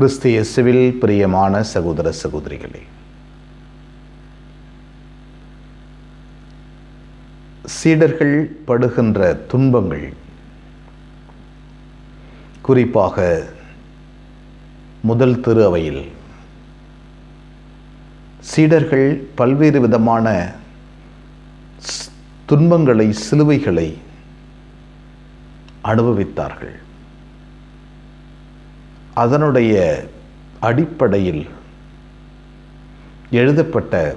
கிறிஸ்து இயேசுவில் பிரியமான சகோதர சகோதரிகளே சீடர்கள் படுகின்ற துன்பங்கள் குறிப்பாக முதல் திரு அவையில் சீடர்கள் பல்வேறு விதமான துன்பங்களை சிலுவைகளை அனுபவித்தார்கள். அதனுடைய அடிப்படையில் எழுதப்பட்ட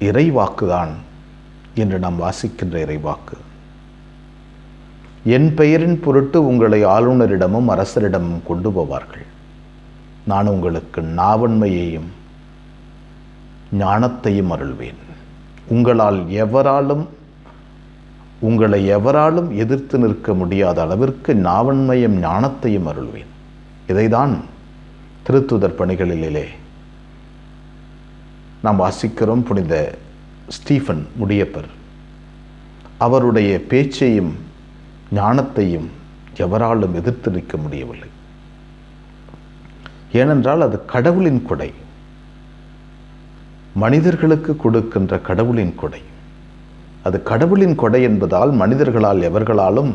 இறைவாக்குதான் என்று நாம் வாசிக்கின்ற இறைவாக்கு. என் பெயரின் பொருட்டு உங்களை ஆளுநரிடமும் அரசரிடமும் கொண்டு போவார்கள். நான் உங்களுக்கு நாவன்மையையும் ஞானத்தையும் அருள்வேன். உங்களால் எவராலும் உங்களை எவராலும் எதிர்த்து நிற்க முடியாத அளவிற்கு நாவன்மையும் ஞானத்தையும் அருள்வேன். இதைதான் திருத்துதர் பணிகளிலே நாம் வாசிக்கிறோம் புனித ஸ்டீஃபன் முடியப்பர். அவருடைய பேச்சையும் ஞானத்தையும் எவராலும் எதிர்த்து நிற்க முடியவில்லை. ஏனென்றால் அது கடவுளின் கொடை. மனிதர்களுக்கு கொடுக்கின்ற கடவுளின் கொடை. அது கடவுளின் கொடை என்பதால் மனிதர்களால் எவர்களாலும்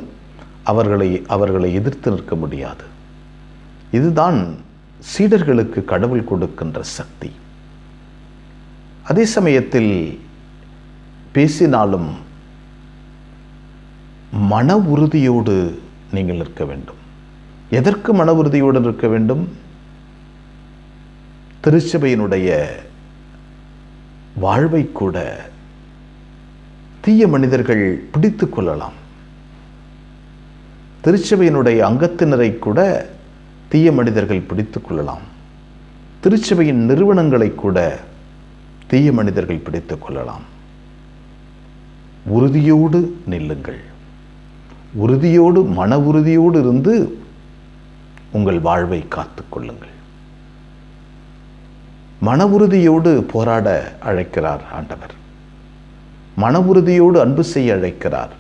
அவர்களை அவர்களை எதிர்த்து நிற்க முடியாது. இதுதான் சீடர்களுக்கு கடவுள் கொடுக்கின்ற சக்தி. அதே சமயத்தில் பேசினாலும் மன உறுதியோடு நீங்கள் நிற்க வேண்டும். எதற்கு மன உறுதியோடு நிற்க வேண்டும்? திருச்சபையினுடைய வாழ்வை கூட தீய மனிதர்கள் பிடித்து கொள்ளலாம். திருச்சபையினுடைய அங்கத்தினரை கூட தீய மனிதர்கள் பிடித்து கொள்ளலாம். திருச்சபையின் நிறுவனங்களை கூட தீய மனிதர்கள் பிடித்து கொள்ளலாம். உறுதியோடு நில்லுங்கள். உறுதியோடு மன உறுதியோடு இருந்து உங்கள் வாழ்வை காத்து கொள்ளுங்கள். மன உறுதியோடு போராட அழைக்கிறார் ஆண்டவர். மன உறுதியோடு அன்பு செய்ய அழைக்கிறார்.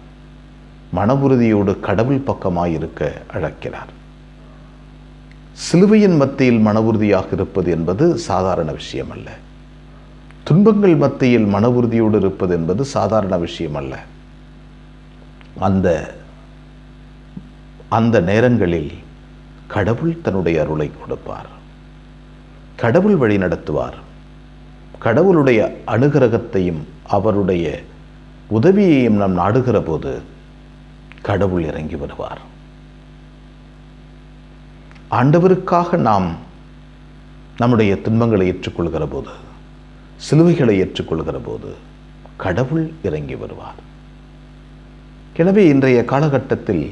மன உறுதியோடு கடவுள் பக்கமாய் இருக்க அழைக்கிறார். சிலுவையின் மத்தியில் மன உறுதியாக இருப்பது என்பது சாதாரண விஷயம் அல்ல துன்பங்கள் மத்தியில் மன உறுதியோடு இருப்பது என்பது சாதாரண விஷயம் அல்ல அந்த அந்த நேரங்களில் கடவுள் தன்னுடைய அருளை கொடுப்பார். கடவுள் வழி நடத்துவார். கடவுளுடைய அனுகிரகத்தையும் அவருடைய உதவியையும் நாம் நாடுகிற போது கடவுள் இறங்கி வருவார். ஆண்டவருக்காக நாம் நம்முடைய துன்பங்களை ஏற்றுக்கொள்கிற போது சிலுவைகளை ஏற்றுக்கொள்கிற போது கடவுள் இறங்கி வருவார். எனவே இன்றைய காலகட்டத்தில்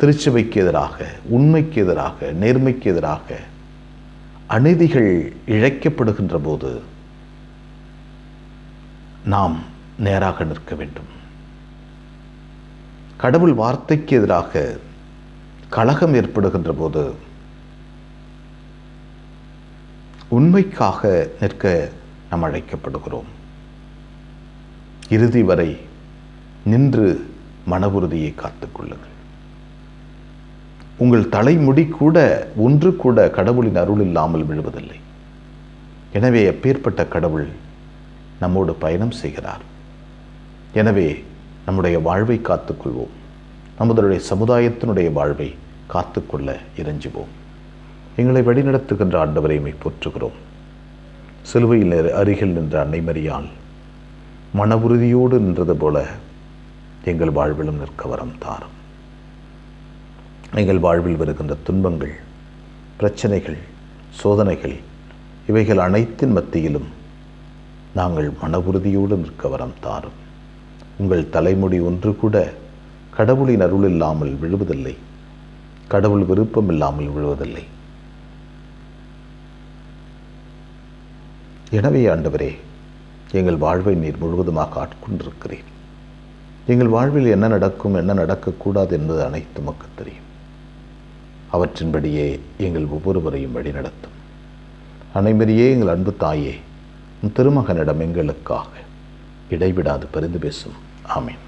திருச்சபைக்கு எதிராக உண்மைக்கு எதிராக நேர்மைக்கு எதிராக அநீதிகள் இழைக்கப்படுகின்ற போது நாம் நேராக நிற்க வேண்டும். கடவுள் வார்த்தைக்கு எதிராக கலகம் ஏற்படுகின்ற போது உண்மைக்காக நிற்க நாம் அழைக்கப்படுகிறோம். இறுதி வரை நின்று மன உறுதியை காத்துக்கொள்ளுங்கள் உங்கள் தலைமுடி கூட ஒன்று கூட கடவுளின் அருள் இல்லாமல் விழுவதில்லை. எனவே அப்பேற்பட்ட கடவுள் நம்மோடு பயணம் செய்கிறார்? எனவே நம்முடைய வாழ்வை காத்துக்கொள்வோம். நம்முடைய சமுதாயத்தினுடைய வாழ்வை காத்துக்கொள்ள இறைஞ்சுவோம். எங்களை வழிநடத்துகின்ற ஆண்டவரை மை போற்றுகிறோம். சிலுவையில் அருகில் நின்ற அன்னைமரியால் மன உறுதியோடு நின்றது போல எங்கள் வாழ்விலும் நிற்க வரம் தாரும். எங்கள் வாழ்வில் வருகின்ற துன்பங்கள் பிரச்சனைகள் சோதனைகள் இவைகள் அனைத்தின் மத்தியிலும் நாங்கள் மன உறுதியோடு நிற்க வரம் தாரும். உங்கள் தலைமுடி ஒன்று கூட கடவுளின் அருள் இல்லாமல் விழுவதில்லை. கடவுள் விருப்பம் இல்லாமல் விழுவதில்லை. எனவே ஆண்டவரே எங்கள் வாழ்வை நீர் முழுவதுமாக ஆட்கொண்டிருக்கிறீர். எங்கள் வாழ்வில் என்ன நடக்கும் என்ன நடக்கக்கூடாது என்பது அனைத்து மக்கள் தெரியும். அவற்றின்படியே எங்கள் ஒவ்வொருவரையும் வழிநடத்தும். அனைவரையே எங்கள் அன்பு தாயே உன் திருமகனிடம் எங்களுக்காக இடைவிடாது பரிந்து பேசும். ஆமீன்.